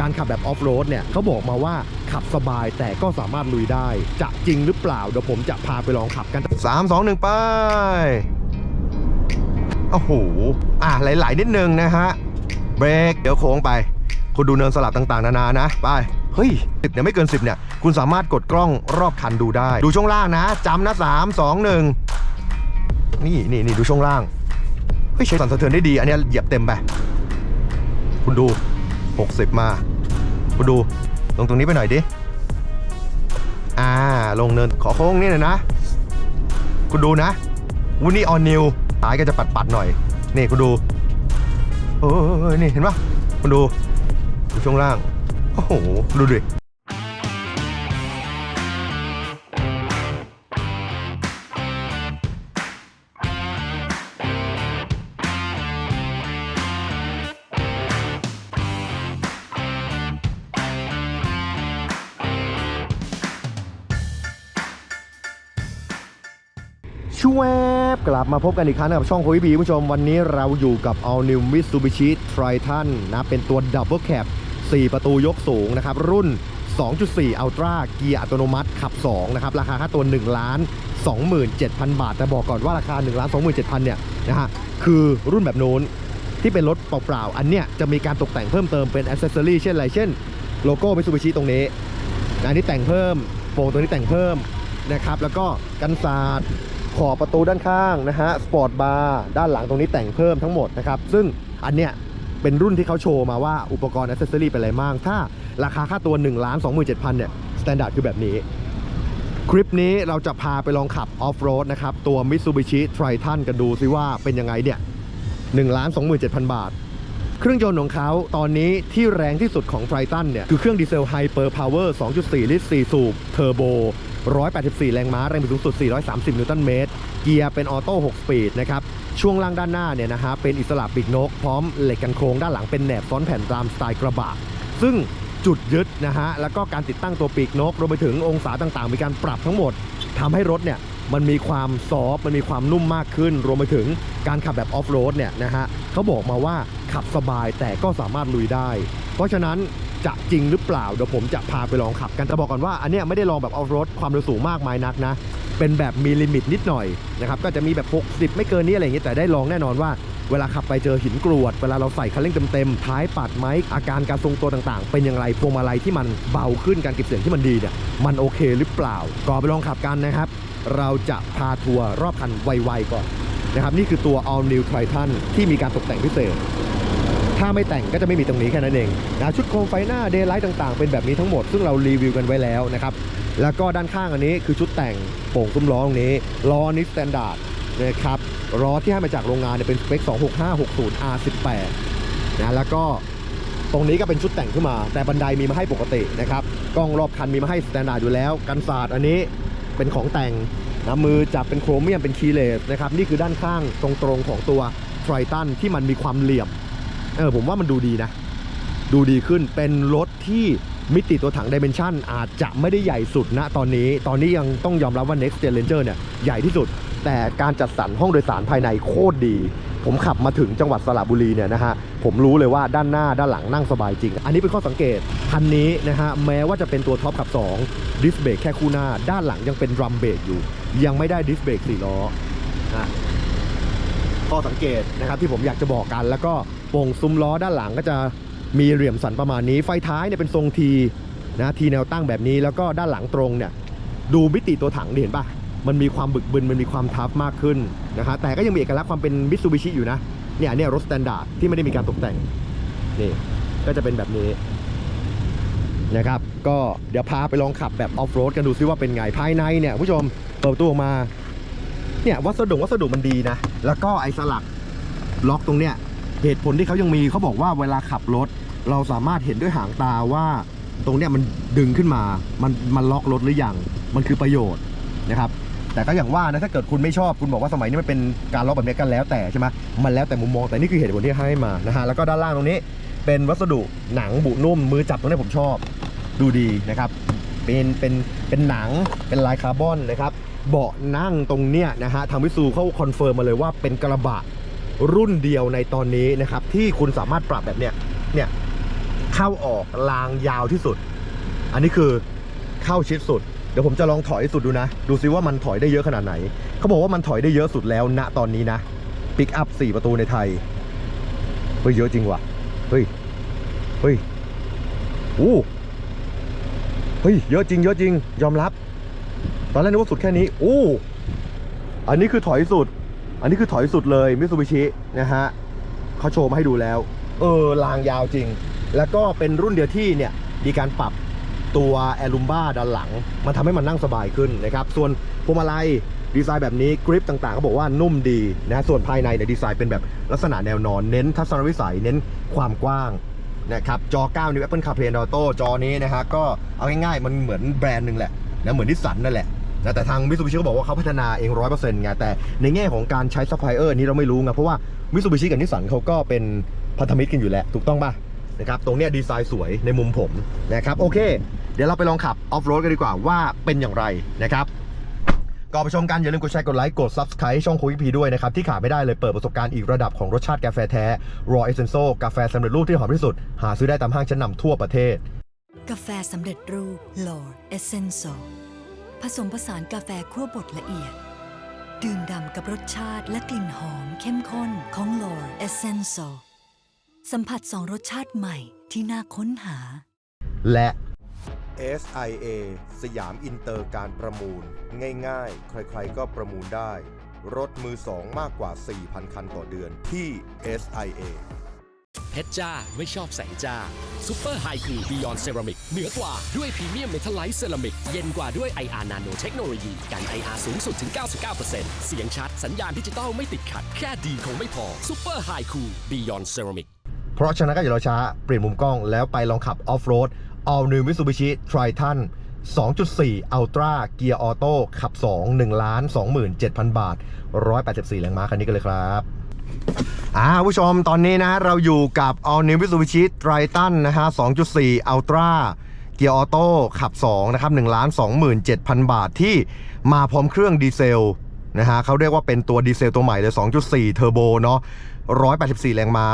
การขับแบบออฟโรดเนี่ยเขาบอกมาว่าขับสบายแต่ก็สามารถลุยได้ จะจริงหรือเปล่า เดี๋ยวผมจะพาไปลองขับกัน 3 2 1 ไป โอ้โห อะไหลๆนิดนึงนะฮะ เบรก เดี๋ยวโค้งไป คุณดูเนินสลับต่างๆ นานานะ ไป เฮ้ยสิบเนี่ยไม่เกิน 10 เนี่ย คุณสามารถกดกล้องรอบคันดูได้ ดูช่วงล่างนะจำนะ 3 2 1 นี่นี่นี่ดูช่วงล่าง เฮ้ยใช้สั่นสะเทือนได้ดี อันนี้เหยียบเต็มไป คุณดู 60 มาคุณดูลงตรงนี้ไปหน่อยดิ อ่า ลงเนินขอโค้งนี่หน่อยนะ คุณดูนะวูนี่ออนนิวสายก็จะปัดๆหน่อย นี่คุณดูเออนี่เห็นปะคุณดูดูช่วงล่าง โอ้โห ดูดิ ช่วบกลับมาพบกันอีกครั้งกับช่องโควิบีผู้ชมวันนี้เราอยู่กับ All New Mitsubishi Triton นะเป็นตัว Double Cab 4 ประตูยกสูงนะครับ รุ่น 2.4 Ultra เกียร์อัตโนมัติขับ 2 นะครับ ราคาค่าตัว1ล้าน27,000 บาท แต่บอกก่อนว่าราคา1ล้าน27,000 เนี่ยนะฮะคือรุ่นแบบโน้นที่เป็นรถเปล่าๆ อันเนี้ยจะมีการตกแต่งเพิ่มเติมเป็นอ c เซสซอรี่เช่นอะไรเช่นโลโก้มิ t ูบิชิตรงนี้อันนี้แต่งเพิ่มโปรงตัวนี้แต่งเพิ่มนะครับแล้วก็กันศาสตร์ ขอบประตูด้านข้างนะฮะสปอร์ตบาร์ด้านหลังตรงนี้แต่งเพิ่มทั้งหมดนะครับ ซึ่งอันเนี้ยเป็นรุ่นที่เขาโชว์มาว่าอุปกรณ์อ c เซสซอรี่เป็นอะไรบ้างถ้าราคาค่าตัว1ล้าน27,000เนี่ยสแตนดาร์ดคือแบบนี้ คลิปนี้เราจะพาไปลองขับออฟโรดนะครับ ตัว Mitsubishi Triton กันดูซิว่าเป็นยังไงเนี่ย1ล้าน27,000บาท เครื่องยนต์ของเขาตอนนี้ที่แรงที่สุดของ Triton เนี่ย คือเครื่องดีเซล Hyper Power 2.4 ลิตร 4 สูบ เทอร์โบ 184 แรงม้า แรงบิดสูงสุด 430 นิวตันเมตร เกียร์เป็นออโต้ 6 สปีดนะครับ ช่วงล่างด้านหน้าเนี่ยนะฮะ เป็นอิสระปีกนก พร้อมเหล็กกันโครงด้านหลังเป็นแหนบซ้อนแผ่นตามสไตล์กระบะ ซึ่งจุดยึดนะฮะ แล้วก็การติดตั้งตัวปีกนก รวมไปถึงองศาต่างๆ มีการปรับทั้งหมดทำให้รถเนี่ยมันมีความซอฟมันมีความนุ่มมากขึ้น รวมไปถึงการขับแบบออฟโรดเนี่ยนะฮะเขาบอกมาว่าขับสบายแต่ก็สามารถลุยได้ เพราะฉะนั้น จะจริงหรือเปล่า เดี๋ยวผมจะพาไปลองขับกันแต่บอกก่อนว่าอันเนี้ยไม่ได้ลองแบบออฟโรดความเร็วสูงมากมายนักนะ เป็นแบบมีลิมิตนิดหน่อยนะครับก็จะมีแบบ 60 ไม่เกินนี้อะไรอย่างเงี้ยแต่ได้ลองแน่นอนว่าเวลาขับไปเจอหินกรวด เวลาเราใส่คันเร่งเต็มๆท้ายปัดไหมอาการการทรงตัวต่างๆ เป็นอย่างไรพวงมาลัยที่มันเบาขึ้นการเก็บเสียงที่มันดีเนี่ยมันโอเคหรือเปล่าก่อนไปลองขับกันนะครับ เราจะพาทัวร์รอบคันไวๆก่อนนะครับนี่คือตัว All New Triton ที่มีการตกแต่งพิเศษ ถ้าไม่แต่งก็จะไม่มีตรงนี้แค่นั้นเองนะชุดโคมไฟหน้าเดย์ไลท์ต่างๆ เป็นแบบนี้ทั้งหมดซึ่งเรารีวิวกันไว้แล้วนะครับแล้วก็ด้านข้างอันนี้คือชุดแต่งโป่งซุ้มล้อตรงนี้ล้อนี้สแตนดาร์ดนะครับล้อที่ให้มาจากโรงงานเนี่ยเป็นสเปค 26560 R18 นะแล้วก็ตรงนี้ก็เป็นชุดแต่งขึ้นมา แต่บันไดมีมาให้ปกตินะครับกล้องรอบคันมีมาให้สแตนดาร์ดอยู่แล้ว กันศาสตร์อันนี้เป็นของแต่งนะมือจับเป็นโครเมียมเป็นคีเลสนะครับนี่คือด้านข้างตรงๆของตัว Triton ที่มันมีความเหลี่ยม เออผมว่ามันดูดีนะ ดูดีขึ้นเป็นรถที่มิติตัวถัง Dimension อาจจะไม่ได้ใหญ่สุดณตอนนี้ตอนนี้ยังต้องยอมรับว่า Next Gen Ranger เนี่ยใหญ่ที่สุด แต่การจัดสรรห้องโดยสารภายในโคตรดี ผมขับมาถึงจังหวัดสระบุรีเนี่ยนะฮะผมรู้เลยว่าด้านหน้าด้านหลังนั่งสบายจริง อันนี้เป็นข้อสังเกตคันนี้นะฮะแม้ว่าจะเป็นตัวท็อปขับ2ดิสเบรกแค่คู่หน้า ด้านหลังยังเป็นดรัมเบรกอยู่ ยังไม่ได้ดิสเบรก4ล้ออะ ข้อสังเกตนะครับที่ผมอยากจะบอกกัน แล้วก็โป่งซุ้มล้อด้านหลังก็จะมีเหลี่ยมสันประมาณนี้ไฟท้ายเนี่ยเป็นทรงทีนะทีแนวตั้งแบบนี้แล้วก็ด้านหลังตรงเนี่ยดูมิติตัวถังเห็นปะมันมีความบึกบึนมันมีความทัฟมากขึ้นนะฮะแต่ก็ยังมีเอกลักษณ์ความเป็นมิตซูบิชิอยู่นะเนี่ยเนี่ยรถสแตนดาร์ดที่ไม่ได้มีการตกแต่งนี่ก็จะเป็นแบบนี้นะครับก็เดี๋ยวพาไปลองขับแบบออฟโรดกันดูซิว่าเป็นไงภายในเนี่ยผู้ชมเปิดประตูออกมา เนี่ยวัสดุวัสดุมันดีนะ แล้วก็ไอ้สลักล็อกตรงเนี้ยเหตุผลที่เขายังมีเขาบอกว่าเวลาขับรถ เราสามารถเห็นด้วยหางตาว่า ตรงเนี้ยมันดึงขึ้นมา มันมันล็อกรถหรือยังมันคือประโยชน์นะครับ แต่ก็อย่างว่านะถ้าเกิดคุณไม่ชอบคุณบอกว่าสมัยนี้มันเป็นการล็อกแบบนี้กันแล้วแต่ใช่ไหมมันแล้วแต่มุมมองแต่นี่คือเหตุผลที่ให้มานะฮะแล้วก็ด้านล่างตรงนี้เป็นวัสดุหนังบุนุ่ม มือจับตรงนี้ผมชอบ ดูดีนะครับ เป็นเป็นเป็นหนังเป็นลายคาร์บอนนะครับ เบาะนั่งตรงเนี้ยนะฮะทางวิสูเขาคอนเฟิร์มมาเลยว่าเป็นกระบะรุ่นเดียวในตอนนี้นะครับ ที่คุณสามารถปรับแบบเนี้ยเนี่ยเข้าออกรางยาวที่สุด อันนี้คือเข้าชิดสุดเดี๋ยวผมจะลองถอยสุดดูนะ ดูซิว่ามันถอยได้เยอะขนาดไหนเขาบอกว่ามันถอยได้เยอะสุดแล้วณตอนนี้นะปิกอัพ4ประตูในไทยเฮ้ยเยอะจริงว่ะเฮ้ยเฮ้ยอู้เฮ้ยเยอะจริงเยอะจริง ยอมรับ ตอนแรกนึกว่าสุดแค่นี้อู้อันนี้คือถอยสุด อันนี้คือถอยสุดเลยมิ t ซูบิชินะฮะเขาโชว์มาให้ดูแล้ว เออรางยาวจริง แล้วก็เป็นรุ่นเดียวที่เนี่ยมีการปรับตัวแอลูมบ้าด้านหลัง มันทำให้มันนั่งสบายขึ้นนะครับ ส่วนพวงมาลัยดีไซน์แบบนี้กริปต่างๆเขาบอกว่านุ่มดีนะส่วนภายในเนี่ยดีไซน์เป็นแบบลักษณะแนวนอน เน้นทัศนวิสัยเน้นความกว้างนะครับจอ 9 นิ้ว Apple CarPlay and Auto จอนี้นะฮะก็เอาง่ายๆ มันเหมือนแบรนด์หนึ่งแหละนะเหมือนนิสสันนั่นแหละ นะแต่ทางมิ t ซูบิชิก็บอกว่าเขาพัฒนาเองร้อยเปอร์เซ็นต์ไงแต่ในแง่ของการใช้ซัพพลายเออร์นี้เราไม่รู้ไงเพราะว่ามิ t ซูบิชิกับนิสสันเขาก็เป็นพันธมิตรกันอยู่แล้วถูกต้องป่ะนะครับตรงเนี้ยดีไซน์สวยในมุมผมนะครับโอเค เดี๋ยวเราไปลองขับออฟโรดกันดีกว่าว่าเป็นอย่างไรนะครับก่อนไปชมกัน อย่าลืมกดแชร์กดไลค์กด Subscribe ช่องคุยพีด้วยนะครับ ที่ขาดไม่ได้เลยเปิดประสบการณ์อีกระดับของรสชาติกาแฟแท้ Raw Essential กาแฟสำเร็จรูปที่หอมที่สุด หาซื้อได้ตามห้างชั้นนำทั่วประเทศ กาแฟสำเร็จรูป Lord Essential ผสมผสานกาแฟคั่วบดละเอียด ดื่มด่ำกับรสชาติและกลิ่นหอมเข้มข้นของ Lord Essential สัมผัสสองรสชาติใหม่ที่น่าค้นหา และ SIA สยามอินเตอร์การประมูล ง่ายๆ ใครๆก็ประมูลได้ รถมือสองมากกว่า 4,000 คันต่อเดือนที่ SIA เพ ชรจ้า ไม่ชอบแสงจ้าซูเปอร์ไฮคูบิยอนเซรามิกเหนือกว่าด้วยพรีเมียมเมทัลไลท์เซรามิก เย็นกว่าด้วย IR Nano เทคโนโลยีกัน IR สูงสุดถึง 99%เสียงชัด สัญญาณดิจิตอลไม่ติดขัด แค่ดีคงไม่พอซูเปอร์ไฮคูบิยอนเซรามิกเพราะฉะนั้นก็อย่ารอช้า เปลี่ยนมุมกล้องแล้วไปลองขับออฟโรด All New Mitsubishi Triton 2.4 Ultra เกียร์ออโต้ขับ 2 1ล้าน27,000 บาท 184 แรงม้าคันนี้กันเลยครับ อ่าผู้ชมตอนนี้นะเราอยู่กับ All New Mitsubishi Triton นะฮะ 2.4 Ultra เกียร์ออโต้ขับ 2 นะครับ1ล้าน27,000 บาทที่มาพร้อมเครื่องดีเซลนะฮะเขาเรียกว่าเป็นตัวดีเซลตัวใหม่เลย 2.4 เทอร์โบเนาะ184 แรงม้า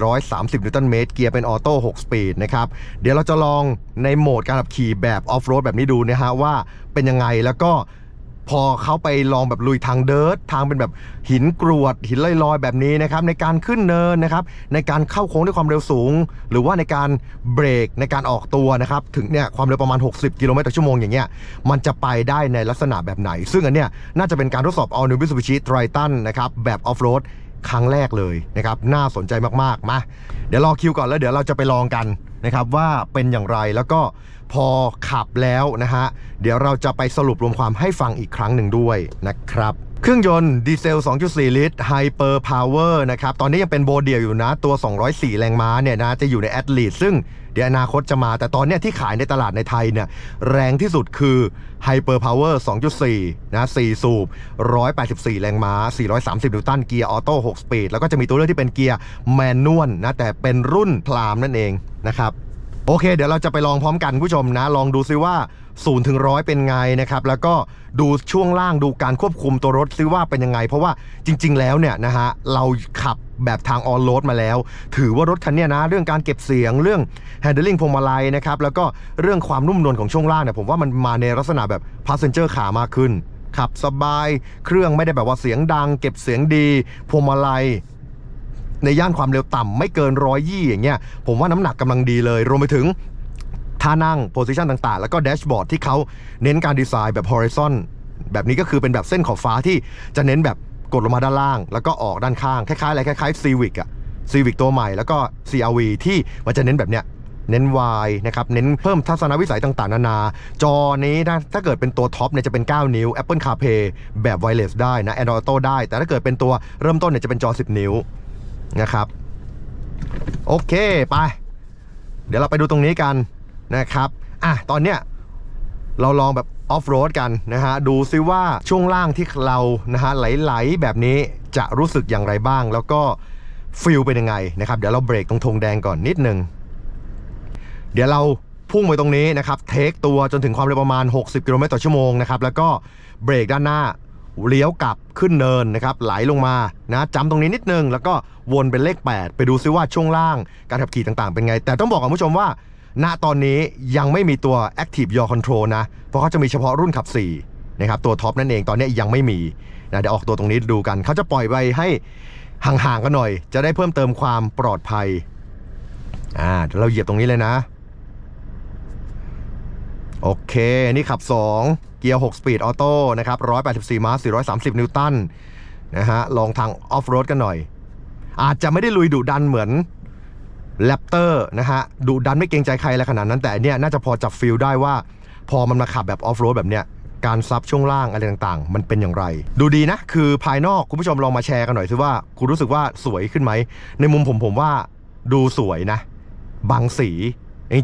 430 นิวตันเมตร เกียร์เป็นออโต้6สปีดนะครับ เดี๋ยวเราจะลองในโหมดการขับขี่แบบออฟโรดแบบนี้ดูนะฮะว่าเป็นยังไงแล้วก็ พอเขาไปลองแบบลุยทางเดิร์ททางเป็นแบบหินกรวดหินลอยๆแบบนี้นะครับในการขึ้นเนินนะครับในการเข้าโค้งด้วยความเร็วสูง หรือว่าในการเบรกในการออกตัวนะครับถึงเนี่ยความเร็วประมาณ 60 กิโลเมตรต่อชั่วโมงอย่างเงี้ยมันจะไปได้ในลักษณะแบบไหน ซึ่งอันเนี้ยน่าจะเป็นการทดสอบ All New Mitsubishi Triton นะครับแบบออฟโรด ครั้งแรกเลยนะครับน่าสนใจมากๆมาเดี๋ยวรอคิวก่อนแล้วเดี๋ยวเราจะไปลองกันนะครับว่าเป็นอย่างไรแล้วก็พอขับแล้วนะฮะเดี๋ยวเราจะไปสรุปรวมความให้ฟังอีกครั้งหนึ่งด้วยนะครับเครื่องยนต์ดีเซล 2.4 ลิตรไฮเปอร์พาวเวอร์นะครับ ตอนนี้ยังเป็นโบเดียวอยู่นะ ตัว 204 แรงม้าเนี่ยนะ จะอยู่ในแอดลีดซึ่ง เดี๋ยวอนาคตจะมา แต่ตอนนี้ที่ขายในตลาดในไทยเนี่ยแรงที่สุดคือ Hyper Power 2.4 นะ 4 สูบ 184 แรงม้า 430 นิวตัน เกียร์ออโต้ 6 สปีด แล้วก็จะมีตัวเลือกที่เป็นเกียร์แมนนวลนะ แต่เป็นรุ่นพรามนั่นเองนะครับ โอเค เดี๋ยวเราจะไปลองพร้อมกันผู้ชมนะ ลองดูซิว่า 0ูนถึงร้อยเป็นไงนะครับ แล้วก็ดูช่วงล่างดูการควบคุมตัวรถซิว่าเป็นยังไง เพราะว่าจริง ๆ แล้วเนี่ยนะฮะเราขับแบบทางออนโรดมาแล้ว ถือว่ารถคันนี้นะ เรื่องการเก็บเสียงเรื่อง handling พวงมาลัยนะครับ แล้วก็เรื่องความนุ่มนวลของช่วงล่างเนี่ยผมว่ามันมาในลักษณะแบบ passenger car มากขึ้นขับสบายเครื่องไม่ได้แบบว่าเสียงดัง เก็บเสียงดีพวงมาลัยในย่านความเร็วต่ำไม่เกินร้อยยี่อย่างเงี้ยผมว่าน้ำหนักกำลังดีเลย รวมไปถึง ท่านั่งโพซิชันต่างๆ แล้วก็แดชบอร์ดที่เขาเน้นการดีไซน์แบบ horizon แบบนี้ก็คือเป็นแบบเส้นขอบฟ้าที่จะเน้นแบบกดลงมาด้านล่าง แล้วก็ออกด้านข้าง คล้ายๆอะไรคล้ายๆ Civic อะ Civic ตัวใหม่แล้วก็ CRV ที่มันจะเน้นแบบเนี้ยเน้น Y นะครับเน้นเพิ่มทัศนวิสัยต่างๆ นานา จอนี้นะถ้าเกิดเป็นตัวท็อปเนี่ยจะเป็น 9 นิ้ว Apple CarPlay แบบ wireless ได้นะ Android Auto ได้ แต่ถ้าเกิดเป็นตัวเริ่มต้นเนี่ยจะเป็นจอ 10 นิ้วนะครับ โอเค ไป เดี๋ยวเราไปดูตรงนี้กัน นะครับอะตอนเนี้ยเราลองแบบออฟโรดกันนะฮะดูซิว่าช่วงล่างที่เรานะฮะไหลๆแบบนี้จะรู้สึกอย่างไรบ้าง แล้วก็ฟิลเป็นยังไงนะครับเดี๋ยวเราเบรกตรงธงแดงก่อนนิดนึง เดี๋ยวเราพุ่งไปตรงนี้นะครับเทคตัวจนถึงความเร็วประมาณ 60 กิโลเมตรต่อชั่วโมงนะครับแล้วก็เบรกด้านหน้าเลี้ยวกลับขึ้นเนินนะครับไหลลงมานะจำตรงนี้นิดนึง แล้วก็วนเป็นเลข 8 ไปดูซิว่าช่วงล่างการขับขี่ต่างๆ เป็นไง แต่ต้องบอกกับผู้ชมว่า ณตอนนี้ยังไม่มีตัว Active Yaw Control นะ เพราะเขาจะมีเฉพาะรุ่นขับ4นะครับตัวท็อปนั่นเองตอนนี้ยังไม่มีนะเดี๋ยวออกตัวตรงนี้ดูกัน เขาจะปล่อยไปให้ห่างๆกันหน่อย จะได้เพิ่มเติมความปลอดภัยอ่าเดี๋ยวเราเหยียบตรงนี้เลยนะ โอเค นี่ขับ 2 เกียร์6สปีดออโต้นะครับ184ม้า430 นิวตันนะฮะลองทางออฟโรดกันหน่อย อาจจะไม่ได้ลุยดุดันเหมือน แรปเตอร์นะฮะดุดันไม่เกรงใจใครอะไรขนาดนั้น แต่เนี่ยน่าจะพอจับฟิลได้ว่า พอมันมาขับแบบออฟโรดแบบเนี้ยการซับช่วงล่างอะไรต่างๆ มันเป็นอย่างไร ดูดีนะ คือภายนอกคุณผู้ชมลองมาแชร์กันหน่อยสิว่า คุณรู้สึกว่าสวยขึ้นไหม ในมุมผมผมว่าดูสวยนะ บางสี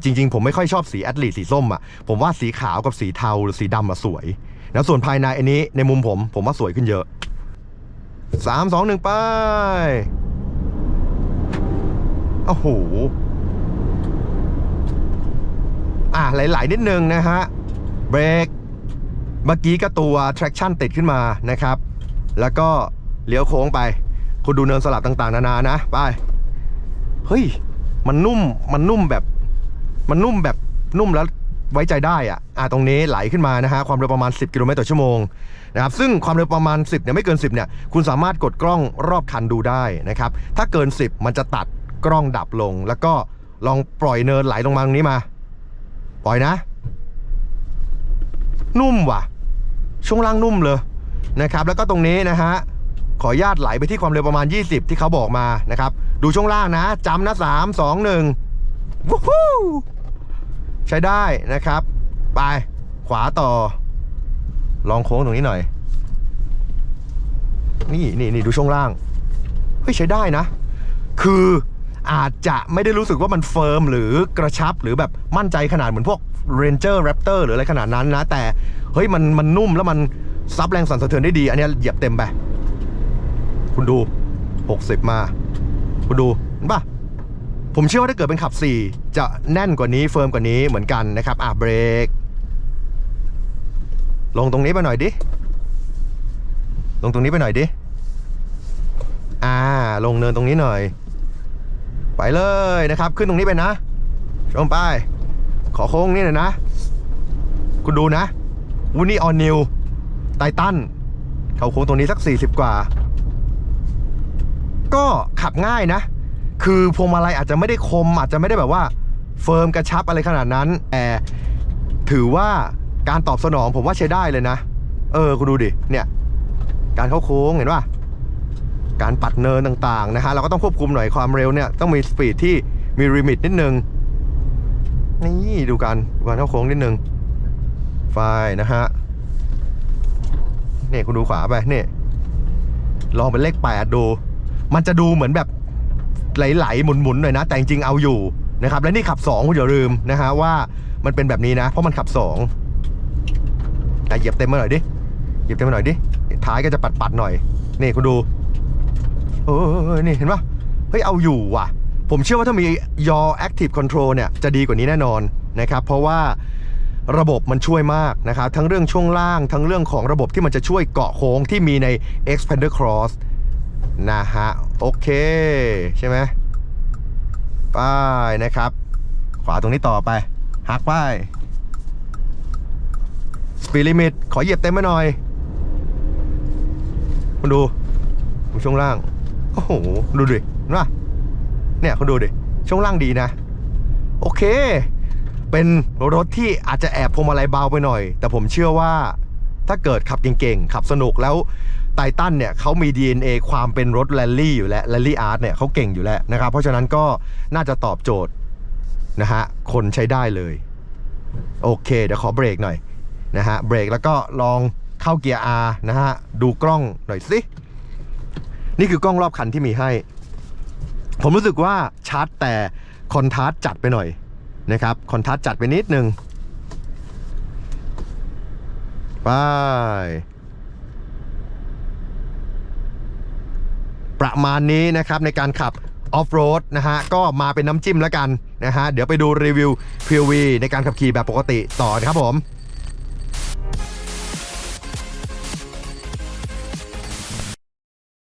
จริง ๆ ผมไม่ค่อยชอบสีแอดลีสีส้มอะผมว่าสีขาวกับสีเทาหรือสีดำอะสวยแล้วส่วนภายในอันนี้ในมุมผมผมว่าสวยขึ้นเยอะสามสองหนึ่งไป โอ้โห อะไหลๆนิดนึงนะฮะ เบรก เมื่อกี้ก็ตัว traction ติดขึ้นมานะครับ แล้วก็เลี้ยวโค้งไป คุณดูเนินสลับต่างๆ นานานะ ไป เฮ้ย มันนุ่ม มันนุ่มแบบ มันนุ่มแบบนุ่มแล้วไว้ใจได้อะอะตรงนี้ไหลขึ้นมานะฮะ ความเร็วประมาณ 10 กิโลเมตรต่อชั่วโมงนะครับ ซึ่งความเร็วประมาณ 10เนี่ยไม่เกิน 10เนี่ย คุณสามารถกดกล้องรอบคันดูได้นะครับ ถ้าเกิน 10 มันจะตัด กล้องดับลง แล้วก็ลองปล่อยเนินไหลลงมาตรงนี้มา ปล่อยนะ นุ่มว่ะ ช่วงล่างนุ่มเลยนะครับ แล้วก็ตรงนี้นะฮะขออนุญาตไหลไปที่ความเร็วประมาณ 20 ที่เขาบอกมานะครับ ดูช่วงล่างนะจำนะ 3 2 1วู้ฮู้ใช้ได้นะครับ ไปขวาต่อ ลองโค้งตรงนี้หน่อย นี่นี่นี่ดูช่วงล่าง เฮ้ย ใช้ได้นะ คือ อาจจะไม่ได้รู้สึกว่ามันเฟิร์มหรือกระชับหรือแบบมั่นใจขนาดเหมือนพวก Ranger Raptor หรืออะไรขนาดนั้นนะ แต่เฮ้ยมันมันนุ่มแล้วมันซับแรงสั่นสะเทือนได้ดี อันนี้เหยียบเต็มไป คุณดู 60 มา คุณดูเห็นปะผมเชื่อว่าถ้าเกิดเป็นขับ 4 จะแน่นกว่านี้เฟิร์มกว่านี้เหมือนกันนะครับ อะเบรก ลงตรงนี้ไปหน่อยดิ ลงตรงนี้ไปหน่อยดิ อ่า ลงเนินตรงนี้หน่อย ไปเลยนะครับ ขึ้นตรงนี้ไปนะชมไป ขอโค้งนี่หน่อยนะ คุณดูนะวูนี่ออนนิวไททันเขาโค้งตรงนี้สัก 40 กว่า ก็ขับง่ายนะ คือพวงมาลัยอาจจะไม่ได้คม อาจจะไม่ได้แบบว่า เฟิร์มกระชับอะไรขนาดนั้น แต่ถือว่าการตอบสนองผมว่าใช้ได้เลยนะ เออ คุณดูดิ เนี่ย การเข้าโค้งเห็นป่ะ การปัดเนินต่างๆนะฮะเราก็ต้องควบคุมหน่อยความเร็วเนี่ยต้องมีสปีดที่มีลิมิตนิดนึงนี่ดูกันดูการเข้าโค้งนิดนึงไฟนะฮะนี่คุณดูขวาไปนี่ลองเป็นเลขแปดดู มันจะดูเหมือนแบบไหลๆหมุนๆหน่อยนะ แต่จริงๆเอาอยู่นะครับ และนี่ขับ2คุณอย่าลืมนะฮะว่ามันเป็นแบบนี้นะ เพราะมันขับ2แต่เหยียบเต็มมาหน่อยดิเหยียบเต็มมาหน่อยดิท้ายก็จะปัดๆหน่อย นี่คุณดู ออนี่เห็นปะเฮ้ยเอาอยู่ว่ะ ผมเชื่อว่าถ้ามี Your Active Control เนี่ยจะดีกว่านี้แน่นอนนะครับเพราะว่าระบบมันช่วยมากนะครับ ทั้งเรื่องช่วงล่างทั้งเรื่องของระบบที่มันจะช่วยเกาะโค้งที่มีใน Expander Cross นะฮะ โอเค ใช่ไหมไป้ายนะครับ ขวาตรงนี้ต่อไปหักป้ายสปีดลิมิตขอเหยียบเต็มไปหน่อย คุณดูช่วงล่าง โอ้โห ดูดิเห็นปะเนี่ยคุณดูดิ ช่วงล่างดีนะ โอเค เป็นรถที่อาจจะแอบพวงมาลัยเบาไปหน่อย แต่ผมเชื่อว่าถ้าเกิดขับเก่งๆ ขับสนุกแล้วไททันเนี่ยเขามี DNA ความเป็นรถแรลลี่อยู่แล้วแรลลี่อาร์ตเนี่ยเขาเก่งอยู่แล้วนะครับ เพราะฉะนั้นก็น่าจะตอบโจทย์นะฮะ คนใช้ได้เลย โอเค เดี๋ยวขอเบรกหน่อยนะฮะ เบรกแล้วก็ลองเข้าเกียร์ R นะฮะ ดูกล้องหน่อยสิ นี่คือกล้องรอบคันที่มีให้ ผมรู้สึกว่าชัดแต่คอนทราสจัดไปหน่อยนะครับคอนทราสจัดไปนิดนึงไปประมาณนี้นะครับในการขับออฟโรดนะฮะก็มาเป็นน้ำจิ้มแล้วกันนะฮะเดี๋ยวไปดูรีวิว POV ในการขับขี่แบบปกติต่อนะครับผม